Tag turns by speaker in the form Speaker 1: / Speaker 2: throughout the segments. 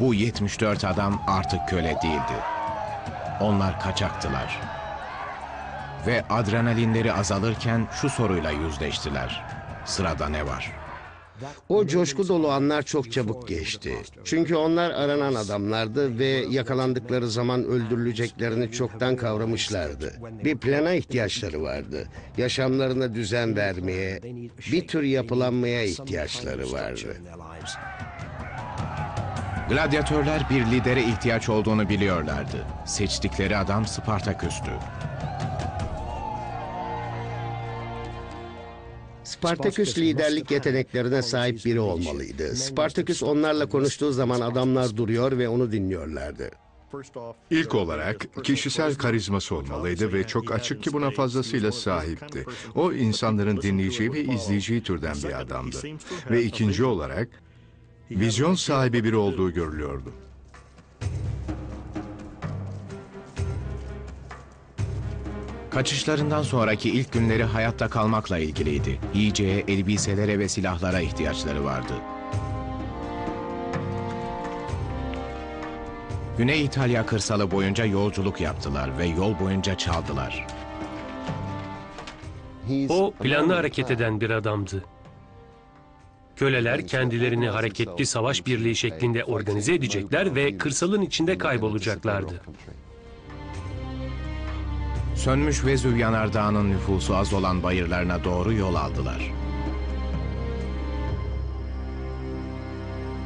Speaker 1: Bu 74 adam artık köle değildi. Onlar kaçaktılar. Ve adrenalinleri azalırken şu soruyla yüzleştiler. Sırada ne var?
Speaker 2: O coşku dolu anlar çok çabuk geçti. Çünkü onlar aranan adamlardı ve yakalandıkları zaman öldürüleceklerini çoktan kavramışlardı. Bir plana ihtiyaçları vardı. Yaşamlarına düzen vermeye, bir tür yapılanmaya ihtiyaçları vardı.
Speaker 1: Gladyatörler bir lidere ihtiyaç olduğunu biliyorlardı. Seçtikleri adam Spartaküs'tü.
Speaker 2: Spartaküs liderlik yeteneklerine sahip biri olmalıydı. Spartaküs onlarla konuştuğu zaman adamlar duruyor ve onu dinliyorlardı.
Speaker 3: İlk olarak kişisel karizması olmalıydı ve çok açık ki buna fazlasıyla sahipti. O insanların dinleyeceği ve izleyeceği türden bir adamdı. Ve ikinci olarak vizyon sahibi biri olduğu görülüyordu.
Speaker 1: Kaçışlarından sonraki ilk günleri hayatta kalmakla ilgiliydi. Yiyeceğe, elbiselere ve silahlara ihtiyaçları vardı. Güney İtalya kırsalı boyunca yolculuk yaptılar ve yol boyunca çaldılar.
Speaker 4: O planlı hareket eden bir adamdı. Köleler kendilerini hareketli savaş birliği şeklinde organize edecekler ve kırsalın içinde kaybolacaklardı.
Speaker 1: Sönmüş Vezüv yanardağının nüfusu az olan bayırlarına doğru yol aldılar.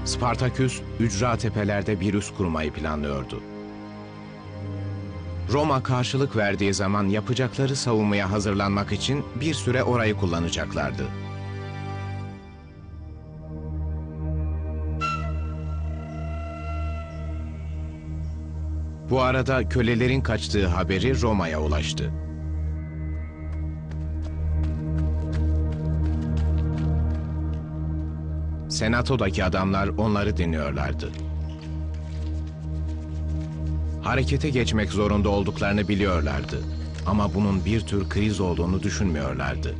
Speaker 1: Spartaküs, ücra tepelerde bir üs kurmayı planlıyordu. Roma karşılık verdiği zaman yapacakları savunmaya hazırlanmak için bir süre orayı kullanacaklardı. Bu arada kölelerin kaçtığı haberi Roma'ya ulaştı. Senato'daki adamlar onları dinliyorlardı. Harekete geçmek zorunda olduklarını biliyorlardı. Ama bunun bir tür kriz olduğunu düşünmüyorlardı.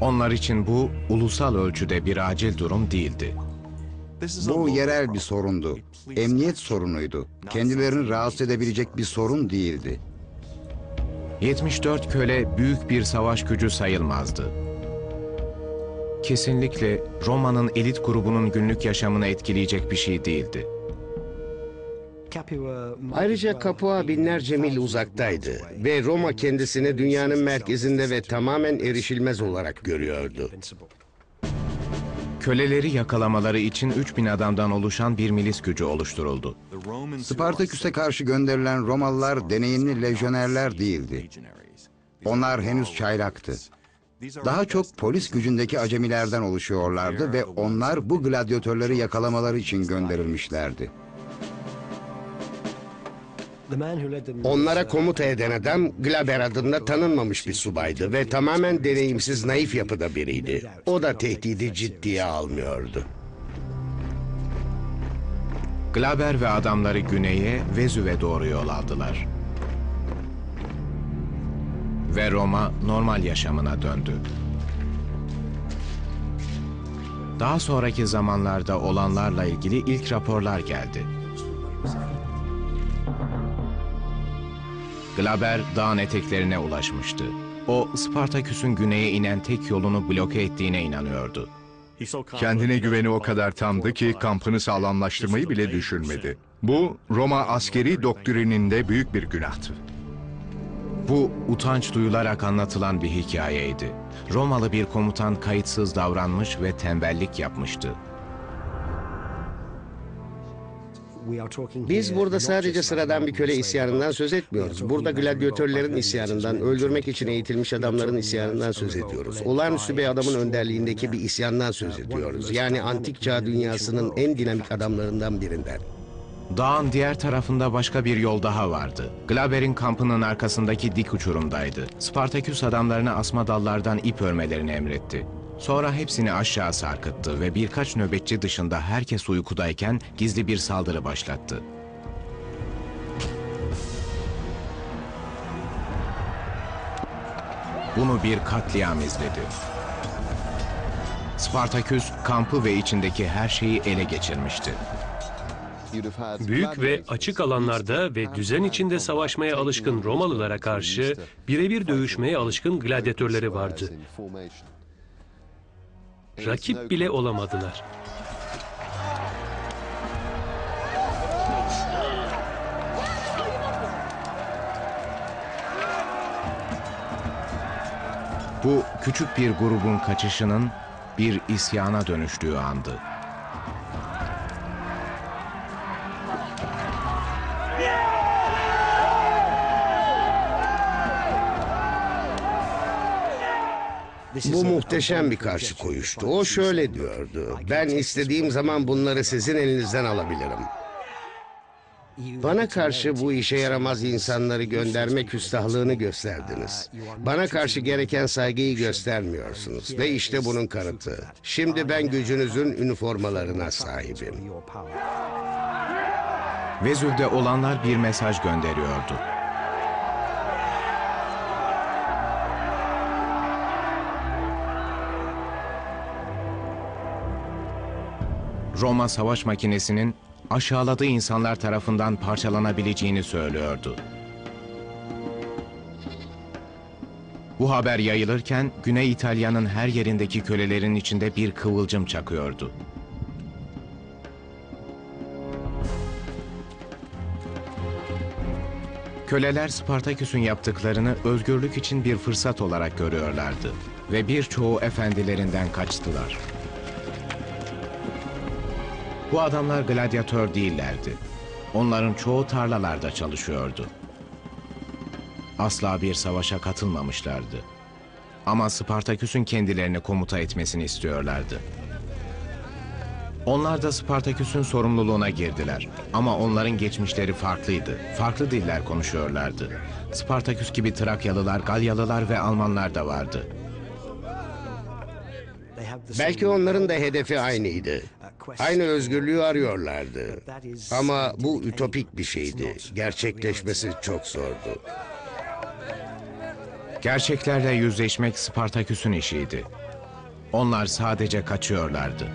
Speaker 1: Onlar için bu ulusal ölçüde bir acil durum değildi.
Speaker 5: Bu yerel bir sorundu. Emniyet sorunuydu. Kendilerini rahatsız edebilecek bir sorun değildi.
Speaker 1: 74 köle büyük bir savaş gücü sayılmazdı. Kesinlikle Roma'nın elit grubunun günlük yaşamını etkileyecek bir şey değildi.
Speaker 2: Ayrıca Capua binlerce mil uzaktaydı ve Roma kendisini dünyanın merkezinde ve tamamen erişilmez olarak görüyordu.
Speaker 1: Köleleri yakalamaları için 3000 adamdan oluşan bir milis gücü oluşturuldu.
Speaker 5: Spartaküs'e karşı gönderilen Romalılar deneyimli lejyonerler değildi. Onlar henüz çaylaktı. Daha çok polis gücündeki acemilerden oluşuyorlardı ve onlar bu gladyatörleri yakalamaları için gönderilmişlerdi.
Speaker 2: Onlara komuta eden adam Glaber adında tanınmamış bir subaydı ve tamamen deneyimsiz naif yapıda biriydi. O da tehdidi ciddiye almıyordu.
Speaker 1: Glaber ve adamları güneye Vezüve doğru yol aldılar. Ve Roma normal yaşamına döndü. Daha sonraki zamanlarda olanlarla ilgili ilk raporlar geldi. Glaber dağın eteklerine ulaşmıştı. O, Spartaküs'ün güneye inen tek yolunu bloke ettiğine inanıyordu.
Speaker 3: Kendine güveni o kadar tamdı ki kampını sağlamlaştırmayı bile düşünmedi. Bu Roma askeri doktrininde büyük bir günahtı.
Speaker 1: Bu utanç duyularak anlatılan bir hikayeydi. Romalı bir komutan kayıtsız davranmış ve tembellik yapmıştı.
Speaker 2: Biz burada sadece sıradan bir köle isyanından söz etmiyoruz. Burada gladyatörlerin isyanından, öldürmek için eğitilmiş adamların isyanından söz ediyoruz. Olağanüstü bir adamın önderliğindeki bir isyandan söz ediyoruz. Yani antik çağ dünyasının en dinamik adamlarından birinden.
Speaker 1: Dağın diğer tarafında başka bir yol daha vardı. Glaber'in kampının arkasındaki dik uçurumdaydı. Spartaküs adamlarına asma dallardan ip örmelerini emretti. Sonra hepsini aşağı sarkıttı ve birkaç nöbetçi dışında herkes uykudayken gizli bir saldırı başlattı. Bunu bir katliam izledi. Spartaküs kampı ve içindeki her şeyi ele geçirmişti.
Speaker 4: Büyük ve açık alanlarda ve düzen içinde savaşmaya alışkın Romalılara karşı birebir dövüşmeye alışkın gladyatörleri vardı. Rakip bile olamadılar.
Speaker 1: Bu küçük bir grubun kaçışının bir isyana dönüştüğü andı.
Speaker 2: Bu muhteşem bir karşı koyuştu. O şöyle diyordu. Ben istediğim zaman bunları sizin elinizden alabilirim. Bana karşı bu işe yaramaz insanları gönderme küstahlığını gösterdiniz. Bana karşı gereken saygıyı göstermiyorsunuz. Ve işte bunun kanıtı. Şimdi ben gücünüzün üniformalarına sahibim.
Speaker 1: Vezüv'de olanlar bir mesaj gönderiyordu. Roma savaş makinesinin aşağıladığı insanlar tarafından parçalanabileceğini söylüyordu. Bu haber yayılırken Güney İtalya'nın her yerindeki kölelerin içinde bir kıvılcım çakıyordu. Köleler Spartaküs'ün yaptıklarını özgürlük için bir fırsat olarak görüyorlardı ve birçoğu efendilerinden kaçtılar. Bu adamlar gladyatör değillerdi. Onların çoğu tarlalarda çalışıyordu. Asla bir savaşa katılmamışlardı. Ama Spartaküs'ün kendilerini komuta etmesini istiyorlardı. Onlar da Spartaküs'ün sorumluluğuna girdiler. Ama onların geçmişleri farklıydı. Farklı diller konuşuyorlardı. Spartaküs gibi Trakyalılar, Galyalılar ve Almanlar da vardı.
Speaker 2: Belki onların da hedefi aynıydı. Aynı özgürlüğü arıyorlardı. Ama bu ütopik bir şeydi. Gerçekleşmesi çok zordu.
Speaker 1: Gerçeklerle yüzleşmek Spartaküs'ün işiydi. Onlar sadece kaçıyorlardı.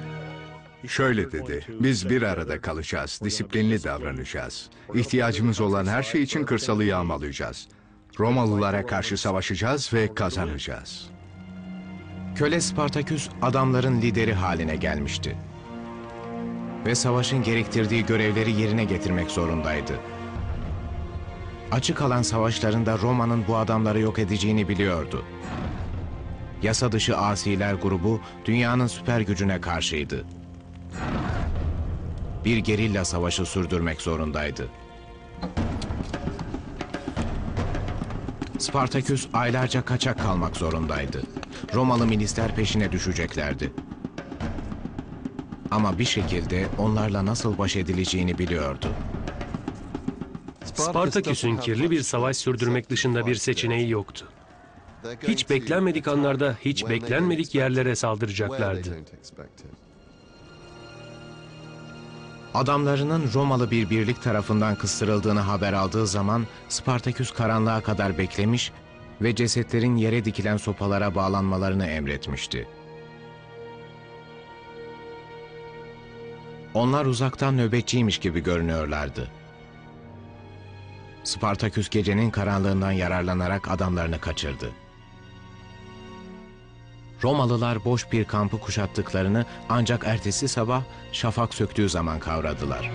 Speaker 3: Şöyle dedi, biz bir arada kalacağız, disiplinli davranacağız. İhtiyacımız olan her şey için kırsalı yağmalayacağız. Romalılara karşı savaşacağız ve kazanacağız.
Speaker 1: Köle Spartaküs adamların lideri haline gelmişti. Ve savaşın gerektirdiği görevleri yerine getirmek zorundaydı. Açık alan savaşlarında Roma'nın bu adamları yok edeceğini biliyordu. Yasa dışı asiler grubu dünyanın süper gücüne karşıydı. Bir gerilla savaşı sürdürmek zorundaydı. Spartaküs aylarca kaçak kalmak zorundaydı. Romalı milisler peşine düşeceklerdi. Ama bir şekilde onlarla nasıl baş edileceğini biliyordu.
Speaker 4: Spartaküs'ün kirli bir savaş sürdürmek dışında bir seçeneği yoktu. Hiç beklenmedik anlarda hiç beklenmedik yerlere saldıracaklardı.
Speaker 1: Adamlarının Romalı bir birlik tarafından kıstırıldığını haber aldığı zaman Spartaküs karanlığa kadar beklemiş ve cesetlerin yere dikilen sopalara bağlanmalarını emretmişti. Onlar uzaktan nöbetçiymiş gibi görünüyorlardı. Spartaküs gecenin karanlığından yararlanarak adamlarını kaçırdı. Romalılar boş bir kampı kuşattıklarını ancak ertesi sabah şafak söktüğü zaman kavradılar.